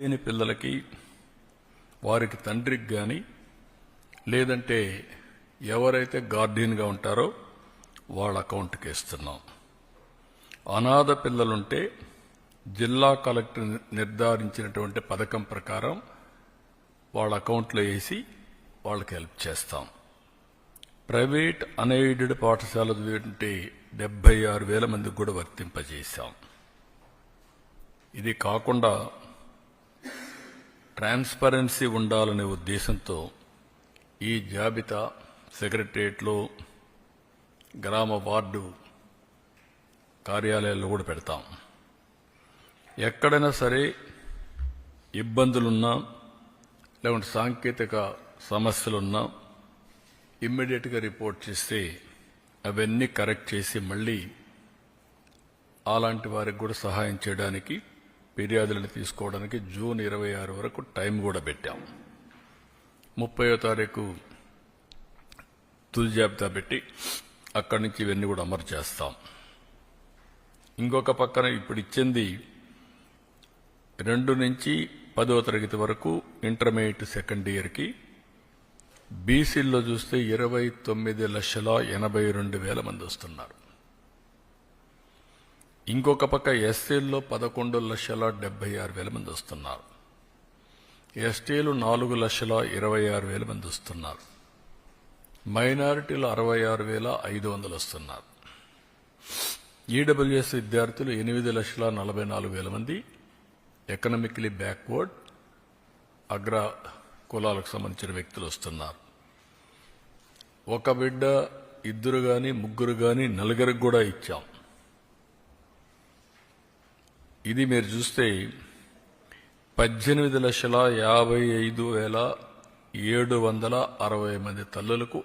లేని పిల్లలకి వారికి తండ్రికి కానీ లేదంటే ఎవరైతే గార్డియన్గా ఉంటారో వాళ్ళ అకౌంట్కి ఇస్తున్నాం. అనాథ పిల్లలుంటే జిల్లా కలెక్టర్ నిర్ధారించినటువంటి పథకం ప్రకారం వాళ్ళ అకౌంట్లో వేసి వాళ్ళకి హెల్ప్ చేస్తాం. ప్రైవేట్ అన్ఎయిడెడ్ పాఠశాల చదివేటువంటి డెబ్బై ఆరు వేల మందికి కూడా వర్తింపజేశాం. ఇది కాకుండా ట్రాన్స్పరెన్సీ ఉండాలనే ఉద్దేశంతో ఈ జాబితా సెక్రటరియట్లో గ్రామ వార్డు కార్యాలయాల్లో కూడా పెడతాం. ఎక్కడైనా సరే ఇబ్బందులున్నా లేకుంటే సాంకేతిక సమస్యలున్నా ఇమ్మీడియట్గా రిపోర్ట్ చేస్తే అవన్నీ కరెక్ట్ చేసి మళ్ళీ అలాంటి వారికి కూడా సహాయం చేయడానికి ఫిర్యాదులను తీసుకోవడానికి జూన్ ఇరవై ఆరు వరకు టైం కూడా పెట్టాం. ముప్పయో తారీఖు తుది జాబితా పెట్టి అక్కడి నుంచి ఇవన్నీ కూడా అమరు చేస్తాం. ఇంకొక పక్కన ఇప్పుడు ఇచ్చింది రెండు నుంచి పదవ తరగతి వరకు ఇంటర్మీడియట్ సెకండ్ ఇయర్కి బీసీల్లో చూస్తే ఇరవై తొమ్మిది లక్షల ఎనభై రెండు వేల మంది వస్తున్నారు. ఇంకొక పక్క ఎస్టీల్లో పదకొండు లక్షల డెబ్బై ఆరు వేల మంది వస్తున్నారు. ఎస్టీలు నాలుగు లక్షల ఇరవై ఆరు వేల మంది వస్తున్నారు. మైనారిటీలు అరవై ఆరు వేల ఐదు వందలు వస్తున్నారు. ఈడబ్ల్యూఎస్ విద్యార్థులు ఎనిమిది లక్షల నలభై నాలుగు వేల మంది. ఎకనామిక్లీ బ్యాక్వర్డ్ అగ్ర కులాలకు సంబంధించిన వ్యక్తులు వస్తున్నారు. ఒక బిడ్డ ఇద్దరు కానీ ముగ్గురు కానీ నలుగురికి కూడా ఇచ్చాం. ఇది మీరు చూస్తే పద్దెనిమిది లక్షల యాభై ఐదు వేల ఏడు వందల అరవై మంది తల్లులకు